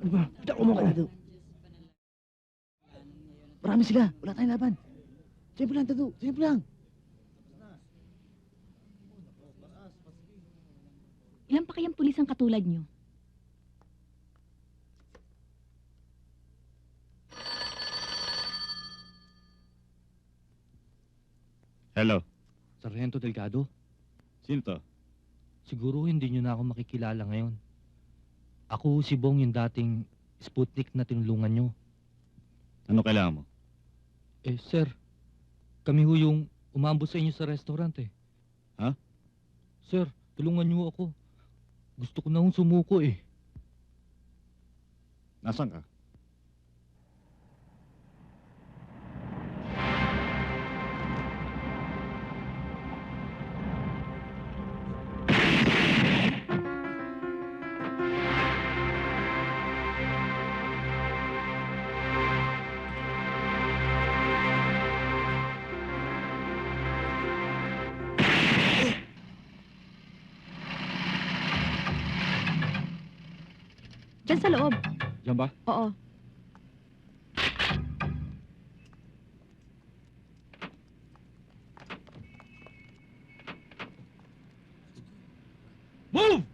Ano ba? Bitawan mo ko. Marami sila. Wala tayong laban. Siyempre lang, Tado. Siyempre lang. Ilan pa kayang pulis ang katulad nyo? Hello. Sargento Delgado, Sino to? siguro hindi nyo na ako makikilala ngayon. Ako si Bong yung dating Sputnik na tinulungan nyo. Ano kailangan mo? Eh, sir, kami ho yung umambos sa inyo sa restaurant eh. Ha? Sir, tulungan nyo ako. Gusto ko na hong sumuko eh. Nasaan ka? Diyan sa loob. Diyan ba? Oo. Move!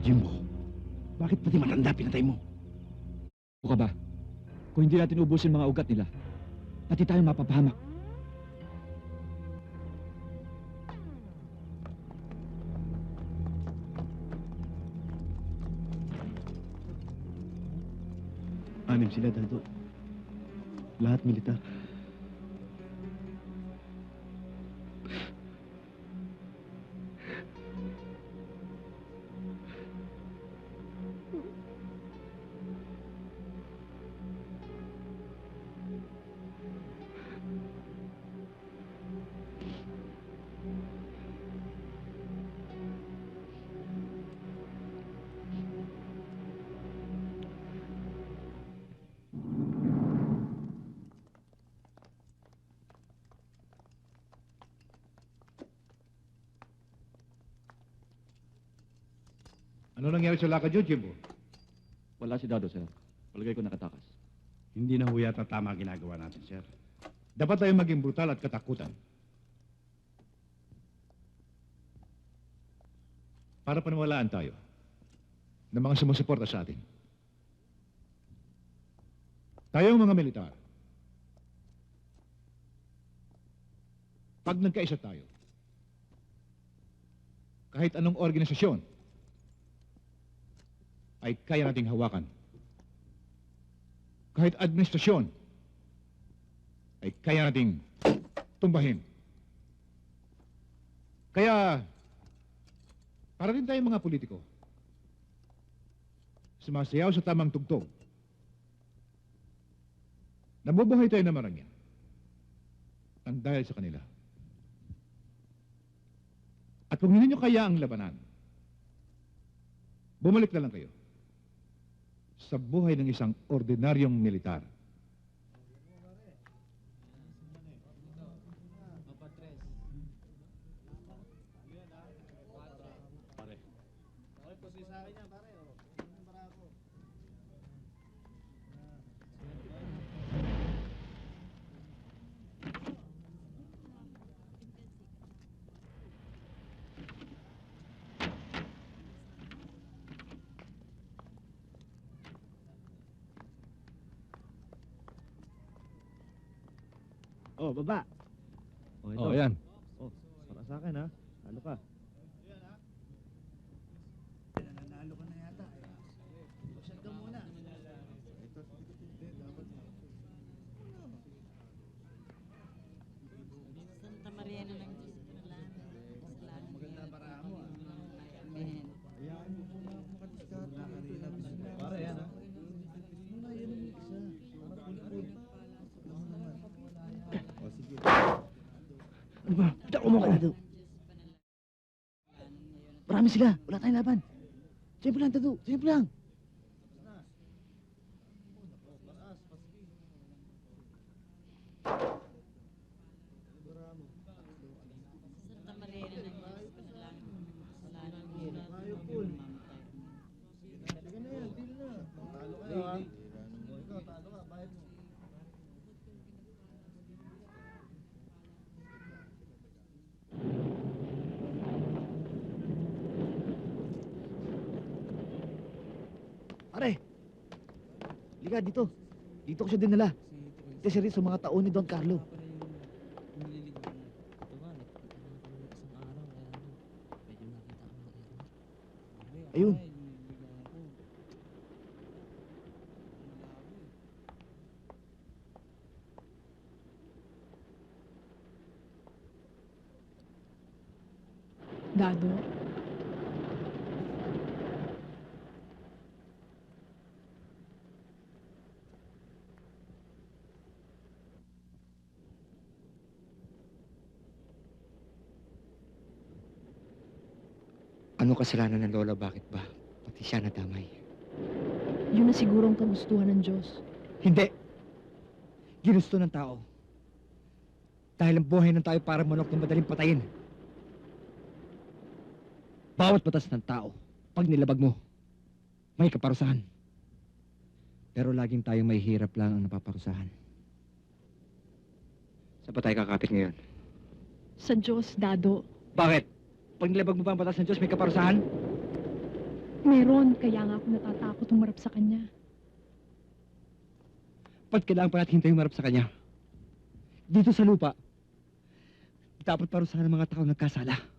Jimbo, bakit pati matanda pinatay mo? O ka ba? Kung hindi natin ubusin mga ugat nila, pati tayo mapapahamak. Anim sila, Dado. Lahat militar. Ano nangyari sa lakad yun, Jimbo? Wala si Dado, sir. Palagay ko nakatakas. Hindi na ho yata tama ang ginagawa natin, sir. Dapat tayong maging brutal at katakutan. Para paniwalaan tayo ng mga sumusuporta sa atin. Tayong mga militar, pag nagkaisa tayo, kahit anong organisasyon, ay kaya nating hawakan. Kahit administrasyon, ay kaya nating tumbahin. Kaya, para rin tayong mga politiko, sumasayaw sa tamang tugtog. Nabubuhay tayo ng marangya. Ang dahil sa kanila. At kung hindi nyo kaya ang labanan, bumalik na lang kayo sa buhay ng isang ordinaryong militar. Bye-bye. Ba? Dako mo ka na daw. Marami sila. Wala tayong laban. Siyempre lang, Dado. Siyempre lang. Santa Maria na ng Diyos ko na lang. Wala nang hirap. Mamatay. Pare. Liga, dito. Dito ko siya dinala. Kasi rin sa mga taon ni Don Carlo. Ayun. Dado? Ano kasalanan ng lola? Bakit ba? Pati siya nadamay. Yun na siguro ang kagustuhan ng Diyos. Hindi! Ginusto ng tao. Dahil ang buhay ng tayo para manok na madaling patayin. Bawat batas ng tao, pag nilabag mo, may kaparusahan. Pero laging tayong may hirap lang ang napaparusahan. Saan pa tayo kakapit ngayon? Sa Diyos, Dado. Bakit? Pag nilabag mo ba ang batas ng Diyos, may kaparusahan? Meron, kaya nga ako natatakot humarap sa Kanya. Ba't kailangan pa natin hintayin marap sa kanya? Dito sa lupa, dapat parusahan ng mga tao nagkasala.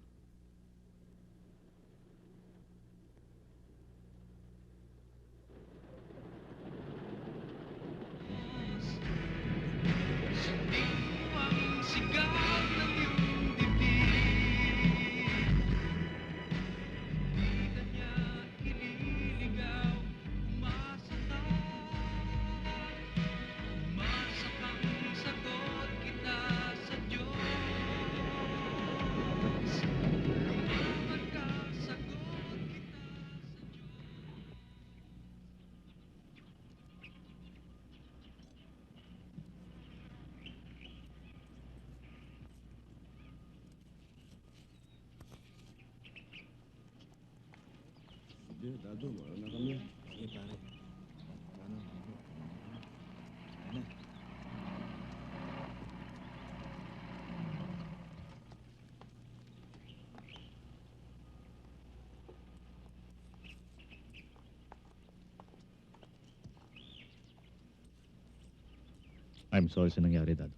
I'm sorry sa nangyari, Dado.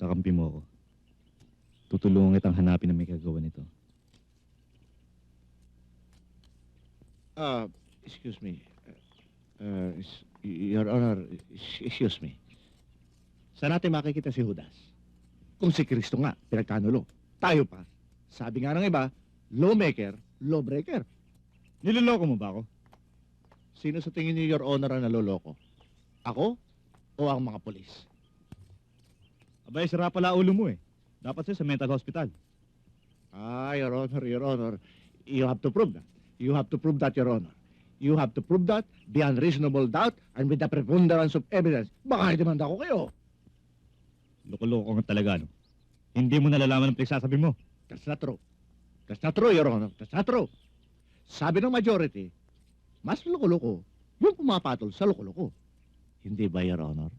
Kakampi mo ako. Tutulungan kitang hanapin na may kagawa nito. Ah, excuse me. Uh, Your Honor, excuse me. Saan natin makikita si Judas? Kung si Kristo nga, pinagkanulo. Tayo pa. Sabi nga ng iba, lawmaker, lawbreaker. Niloloko mo ba ako? Sino sa tingin niyo, Your Honor, ang naloloko? Ako o ang mga polis? Abay, sira pala ulo mo eh. Dapat siya sa mental hospital. Ah, Your Honor, Your Honor, you have to prove that. You have to prove that, Your Honor. You have to prove that beyond reasonable doubt and with the preponderance of evidence. Baka demanda ko kayo. Loko-loko ka talaga, no? Hindi mo nalalaman ang pinagsasabi mo. That's not true. That's not true, Your Honor. That's not true. Sabi ng majority, mas loko-loko yung pumapatol sa loko-loko. Hindi ba, Your Honor?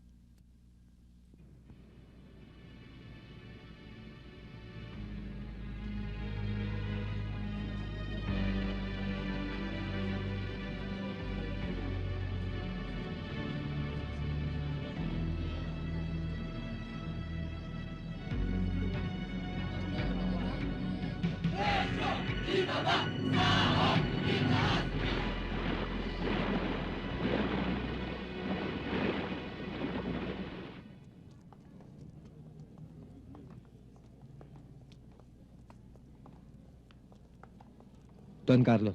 Don Carlo.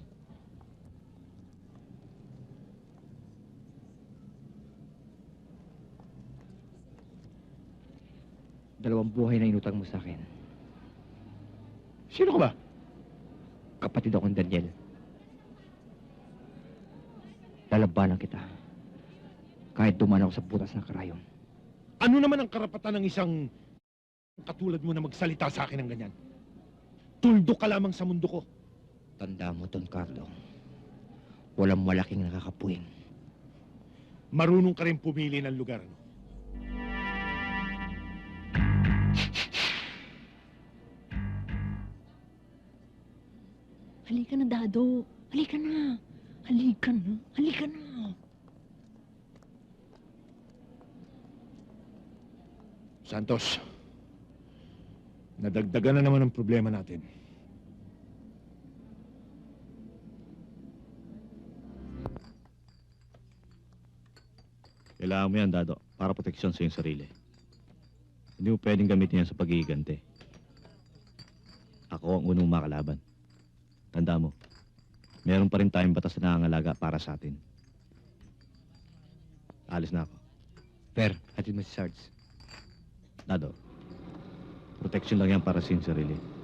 Dalawang buhay na inutang mo sa akin. Sino ka ba? Kapatid akong Daniel. Lalabanan kita. Kahit duman ako sa butas ng karayon. Ano naman ang karapatan ng isang katulad mo na magsalita sa akin ng ganyan? Tuldo ka lamang sa mundo ko. Tanda mo, Don Carlo. Walang malaking nakakapuwing. Marunong ka rin pumili ng lugar. No? Halika na, Dado. Halika na. Halika na. Halika na. Santos, nadagdagan na naman ang problema natin. Kailangan mo yan, Dado, para proteksyon sa iyong sarili. Hindi mo pwedeng gamitin yan sa pagigigante. Ako ang unang makalaban. Tanda mo, meron pa rin tayong batas na nangangalaga para sa atin. Alis na ako. Per, hatid mo si Sarge. Dado, proteksyon lang yan para sa iyong sarili.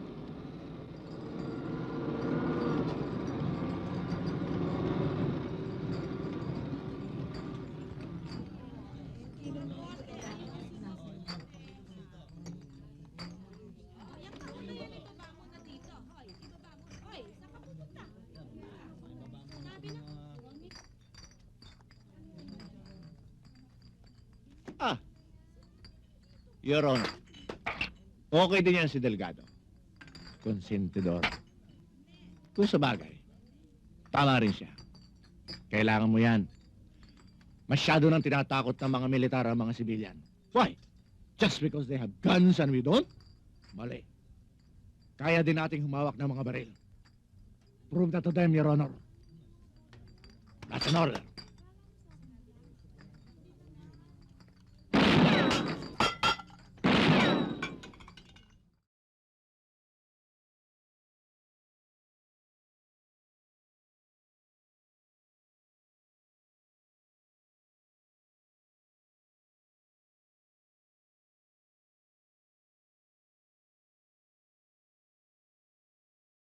Your Honor. Okay din yan si Delgado. Konsentidor. Kung sa bagay, tama rin siya. Kailangan mo yan. Masyado nang tinatakot ng mga militar ang mga sibilyan. Why? Just because they have guns and we don't? Mali. Kaya din nating humawak ng mga baril. Prove that to them, Your Honor. That's an order.